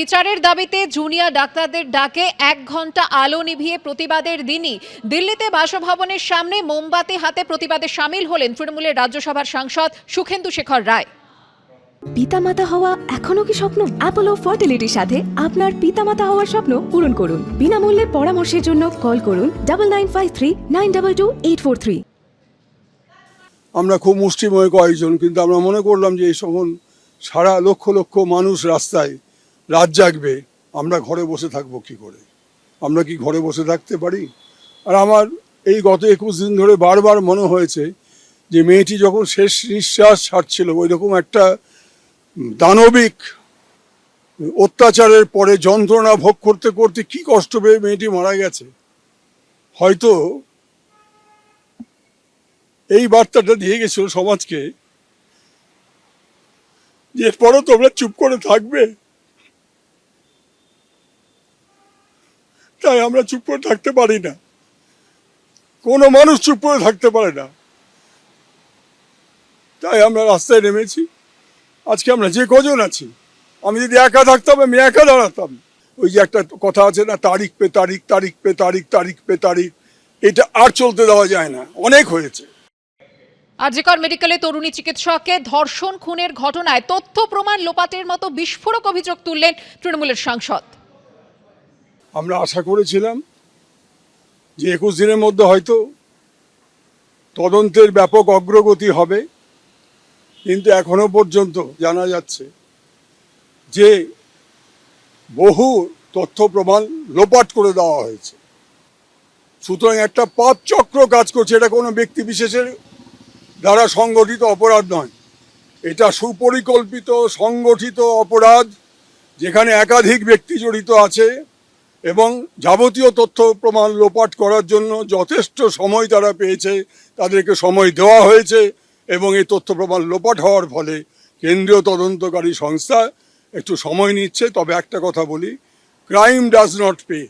বিচারের দাবিতে জুনিয়র ডাক্তারদের ডাকে এক ঘণ্টা আলো নিভিয়ে প্রতিবাদের দিনই দিল্লিতে বাসভবনের সামনে মোমবাতি হাতে প্রতিবাদে সামিল হলেন তৃণমূলের রাজ্যসভার সাংসদ সুখেন্দু শেখর রায়। পিতামাতা হওয়া এখনও কি স্বপ্ন? অ্যাপোলো ফার্টিলিটির সাথে আপনার পিতামাতা হওয়ার স্বপ্ন পূরণ করুন। বিনামূল্যে পরামর্শের জন্য কল করুন double nine five three nine double two eight four three আমরা খুব মুষ্টিময় কয়েকজন কিন্তু আমরা মনে করলাম যে এই সমন সারা লক্ষ লক্ষ মানুষ রাস্তায় রাত জাগবে, আমরা ঘরে বসে থাকব কি করে? আমরা কি ঘরে বসে থাকতে পারি? আর আমার এই গত একুশ দিন ধরে বারবার মনে হয়েছে যে মেয়েটি যখন শেষ নিঃশ্বাস ছাড়ছিল ওই রকম একটা দানবিক অত্যাচারের পরে যন্ত্রণা ভোগ করতে করতে কি কষ্ট পেয়ে মেয়েটি মারা গেছে। হয়তো এই বার্তাটা দিয়ে গেছিল সমাজকে যে, এরপরও তোমরা চুপ করে থাকবে? তাই আমরা চুপ করে থাকতে পারি না। কোনো মানুষ চুপ করে থাকতে পারে না। তাই আমরা রাস্তায় নেমেছি। আজকে আমরা যে কজন আছি, আমি যদি একা থাকতাম, আমি একা দাঁড়াতাম। ওই যে একটা কথা আছে না, তারিখ পে তারিখ তারিখ পে তারিখ তারিখ পে তারিখ, এটা আর চলতে দেওয়া যায় না। অনেক হয়েছে। আরজিকর মেডিকেলে তরুণী চিকিৎসককে ধর্ষণ, খুনের ঘটনায় তথ্য প্রমাণ লোপাটের মতো বিস্ফোরক অভিযোগ তুললেন তৃণমূলের সাংসদ। আমরা আশা করেছিলাম যে একুশ দিনের মধ্যে হয়তো তদন্তের ব্যাপক অগ্রগতি হবে, কিন্তু এখনও পর্যন্ত জানা যাচ্ছে যে বহু তথ্য প্রমাণ লোপাট করে দেওয়া হয়েছে। সুতরাং একটা পাপ চক্র কাজ করছে, এটা কোনো ব্যক্তি বিশেষের দ্বারা সংগঠিত অপরাধ নয়। এটা সুপরিকল্পিত, সংগঠিত অপরাধ, যেখানে একাধিক ব্যক্তি জড়িত আছে। এবং যাবতীয় তথ্য প্রমাণ লোপাট করার জন্য যথেষ্ট সময় তারা পেয়েছে। তাদেরকে সময় দেওয়া হয়েছে এবং এই তথ্য প্রমাণ লোপাট হওয়ার ফলে কেন্দ্রীয় তদন্তকারী সংস্থা একটু সময় নিচ্ছে। তবে একটা কথা বলি, ক্রাইম ডাজ নট পে।